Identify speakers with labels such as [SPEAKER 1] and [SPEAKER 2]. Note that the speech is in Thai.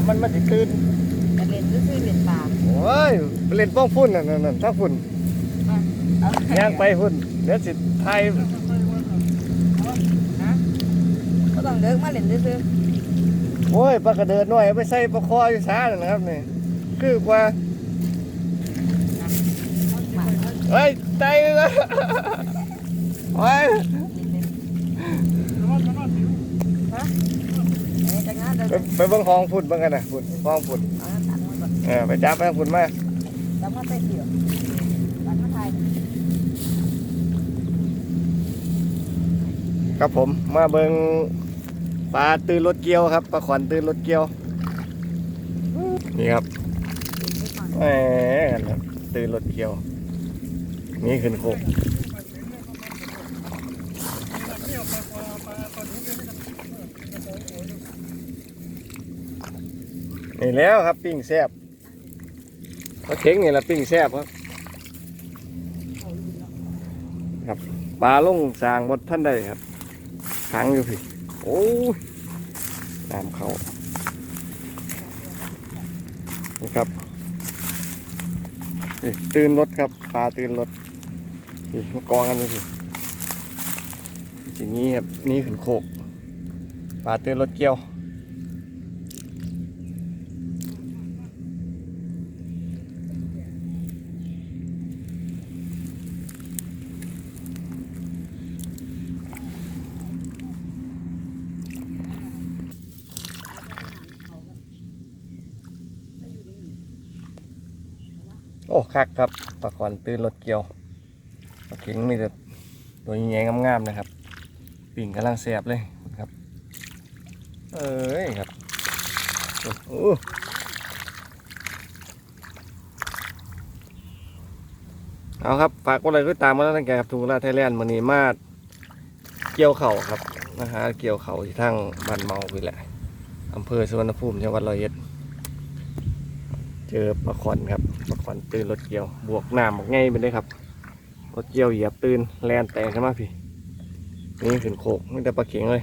[SPEAKER 1] บมันมันสิตื่น
[SPEAKER 2] แต่เล่นซื่อๆเล่นปลา
[SPEAKER 1] โอ้ยไปเล่นป้องฝุ่นนั่นนั่นถ้าฝุ่น
[SPEAKER 2] เอา
[SPEAKER 1] ย่างไปฝุ่นเดี๋ยวสิไทย
[SPEAKER 2] ก็ต้องเลิกมาเล่นซื่อ
[SPEAKER 1] โอ้ยปลากระเดิดหน่อยเอาไปใส่ปลาคออยู่ซ่านั่นนะครับนี่คือกว่า
[SPEAKER 2] ๆมา
[SPEAKER 1] เฮ้ยใจเลยโอ้ย
[SPEAKER 2] เอ๊ะจังงานเดิน
[SPEAKER 1] ไปไปเบิ่งห้องฝุ่นเบิ่งกันนะฝุ่นห้องฝุ่น
[SPEAKER 2] เออ
[SPEAKER 1] ไปจับไปฝุ่นมา
[SPEAKER 2] จับมาใส่เกี่ยวตัดมาไทย
[SPEAKER 1] ครับผมมาเบิ่งปลาตื่นรถเกียวครับปลาขวัญตื่นรถเกียวนี่ครับแหมตื่นรถเกียวนี่ขึ้นโคก นี่แล้วครับปิ้งแซบเขาเข็งนี่ละปิ้งแซบครับครับปลาลงสางบดท่านใดครับขังอยู่พี่โอ้ยน้ำเขานี่ครับนี่ตื่นรถครับปลาตื่นรถนี่มากองกันเลยสิ่งนี้ครับนี่ขึ้นโคกปลาตื่นรถเกี่ยว โอ้คักครับปลาขอนตื่นรถเกี่ยวปลาเข็งมีแต่ตัวใหญ่ๆงามๆนะครับ ปิ่งกำลังแสบเลยครับ เอ้ยครับโอ้เอาครับฝากกดไลค์กดติดตามมาแล้วตั้งแต่ครับทูราไทยแลนด์มันนี้มาเกี่ยวเข่าครับนะฮะเกี่ยวเข่าที่ทั้งบ้านเมาไปแหละอำเภอสุวรรณภูมิจังหวัดร้อยเอ็ด เจอปลาขอนครับปลา ขอนตื่นรถเกี่ยว บวกน้ำบวกง่ายไปเลยครับ รถเกี่ยวเหยียบตื่นแลนแตกขึ้นมพี่ นี่ขึ้นโคกไม่แต่ปลาเข็งเลย